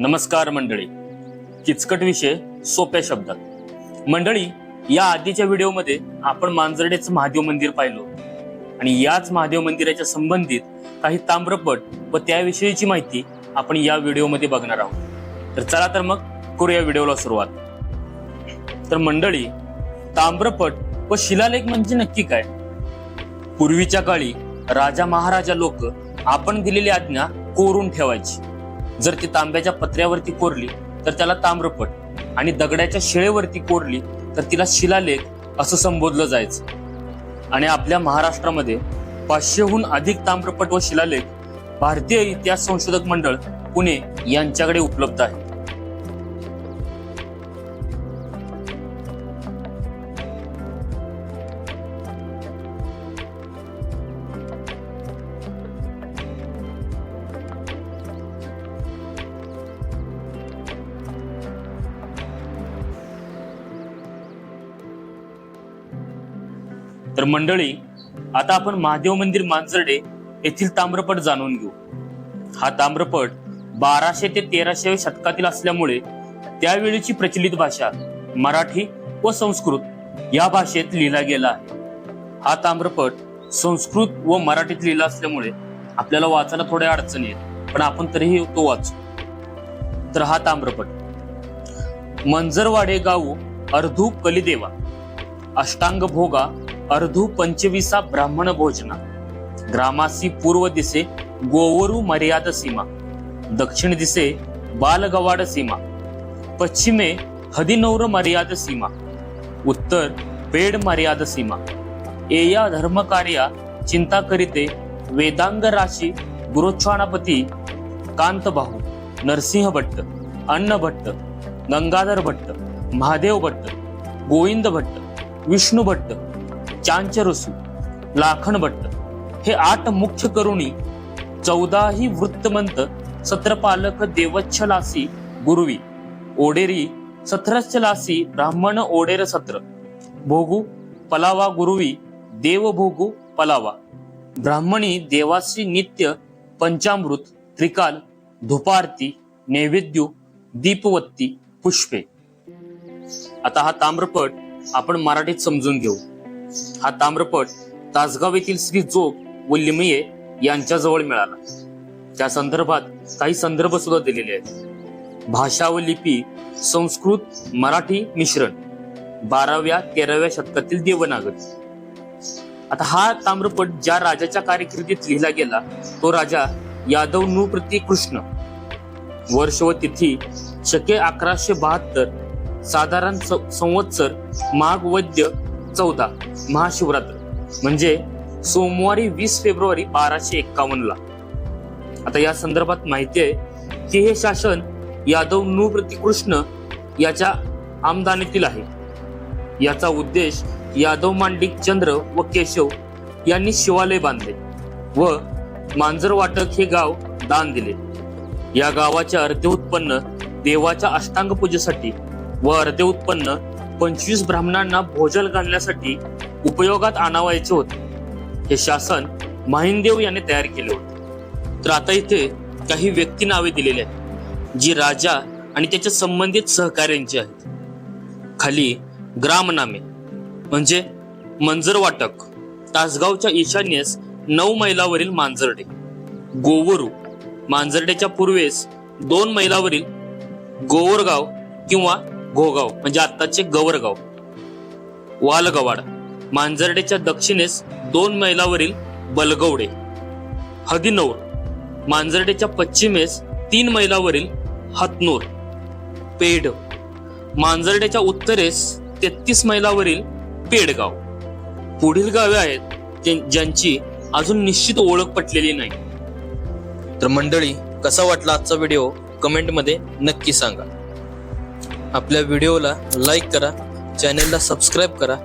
नमस्कार मंडळी. किचकट विषय सोप्या शब्दात. मंडळी या आधीच्या व्हिडिओमध्ये आपण मांजर्डेचं महादेव मंदिर पाहिलो. आणि याच महादेव मंदिराच्या संबंधित काही ताम्रपट व त्याविषयीची माहिती आपण या व्हिडिओमध्ये बघणार आहोत. तर चला तर मग करूया व्हिडिओला सुरुवात. तर मंडळी ताम्रपट व शिलालेख म्हणजे नक्की काय? पूर्वीच्या काळी राजा महाराजा लोक आपण दिलेली आज्ञा कोरून ठेवायची. जर ती तांब्याच्या पत्र्यावरती कोरली तर त्याला ताम्रपट आणि दगडाच्या शिळेवरती कोरली तर तिला शिलालेख असं संबोधलं जायचं. आणि आपल्या महाराष्ट्रामध्ये पाचशेहून अधिक ताम्रपट व शिलालेख भारतीय इतिहास संशोधक मंडळ पुणे यांच्याकडे उपलब्ध आहे तर मंडळी आता आपण महादेव मंदिर मांजर्डे येथील ताम्रपट जाणून घेऊ. हा ताम्रपट बाराशे ते तेराशे शतकातील असल्यामुळे त्यावेळीची प्रचलित भाषा मराठी व संस्कृत या भाषेत लिहिला गेला आहे. हा ताम्रपट संस्कृत व मराठीत लिहिला असल्यामुळे आपल्याला वाचायला थोड्या अडचणी आहेत पण आपण तरीही तो वाचू. तर हा ताम्रपट. मंजरवाडे गाऊ अर्धू कलिदेवा अष्टांग भोगा अर्धू पंचविसा ब्राह्मण भोजना. ग्रामासी पूर्व दिसे गोवरू मर्याद सीमा. दक्षिण दिसे बालगवाड सीमा. पश्चिमे हदिनौर मर्याद सीमा. उत्तर पेड मर्याद सीमा. एया धर्मकार्या चिंता करीते वेदांग राशी गुरोच्छाणापती कांतभाऊ नरसिंह भट्ट अन्न भट्ट गंगाधर भट्ट महादेव भट्ट गोविंद भट्ट विष्णू भट्ट चांचरसू लाखणभट्ट हे आठ मुख्य करुणी चौदाही वृत्तमंत सत्रपालक देवच्छलासी गुरुवी. ओडेरी सत्रच्छलासी ब्राह्मण ओडेर सत्र. भोगू पलावा गुरुवी देव भोगू पलावा. ब्राह्मणी देवासी नित्य पंचामृत त्रिकाल धुपारती नैवेद्य दीपवत्ती पुष्पे. आता हा ताम्रपट आपण मराठीत समजून घेऊ. हा ताम्रपट तासगाव येथील श्री जोग व लिमये यांच्याजवळ मिळाला. त्या संदर्भात काही संदर्भ सुद्धा दिलेले आहेत. भाषा व लिपी संस्कृत मराठी मिश्रण बाराव्या तेराव्या शतकातील देवनागरी. आता हा ताम्रपट ज्या राजाच्या कार्यकिर्दीत लिहिला गेला तो राजा यादव नृप्रती कृष्ण. वर्ष व तिथी शके अकराशे बहात्तर साधारण संवत्सर माघ वैद्य चौदा महाशिवरात्र. म्हणजे सोमवारी वीस फेब्रुवारी बाराशे एक्कावन्न ला. आता या संदर्भात माहिती आहे की हे शासन यादव नृप्रतिकृष्ण याच्या आमदानीतील आहे. याचा उद्देश यादव मांडिक चंद्र व केशव यांनी शिवालय बांधले व मांजरवाटक हे गाव दान दिले. या गावाचे अर्धे उत्पन्न देवाच्या अष्टांग पूजेसाठी व अर्धे उत्पन्न पंचवीस ब्राह्मणांना भोजन घालण्यासाठी उपयोगात आणावायचे होते. हे शासन माहिंदेव याने तयार केले होते. तर आता इथे काही व्यक्ती नावे दिलेली आहेत जी राजा आणि त्याच्या संबंधित सहकार्यांची आहेत. खाली ग्रामनामे म्हणजे मंजरवाटक तासगावच्या ईशान्येस नऊ मैलावरील मांजरडे गोवरू मांजरडेच्या पूर्वेस दोन मैलावरील गोवरगाव किंवा घोगाव म्हणजे आत्ताचे गवरगाव वालगवाड मांजर्डेच्या दक्षिणेस दोन मैलावरील बलगवडे हदिनौर मांजर्डेच्या पश्चिमेस तीन मैलावरील हतनूर पेड मांजर्डेच्या उत्तरेस तेहतीस मैलावरील पेडगाव. पुढील गावे आहेत ज्यांची अजून निश्चित ओळख पटलेली नाही. तर मंडळी कसा वाटला आजचा व्हिडिओ? कमेंटमध्ये नक्की सांगा. आपल्या व्हिडिओला लाईक करा चॅनेलला सबस्क्राईब करा.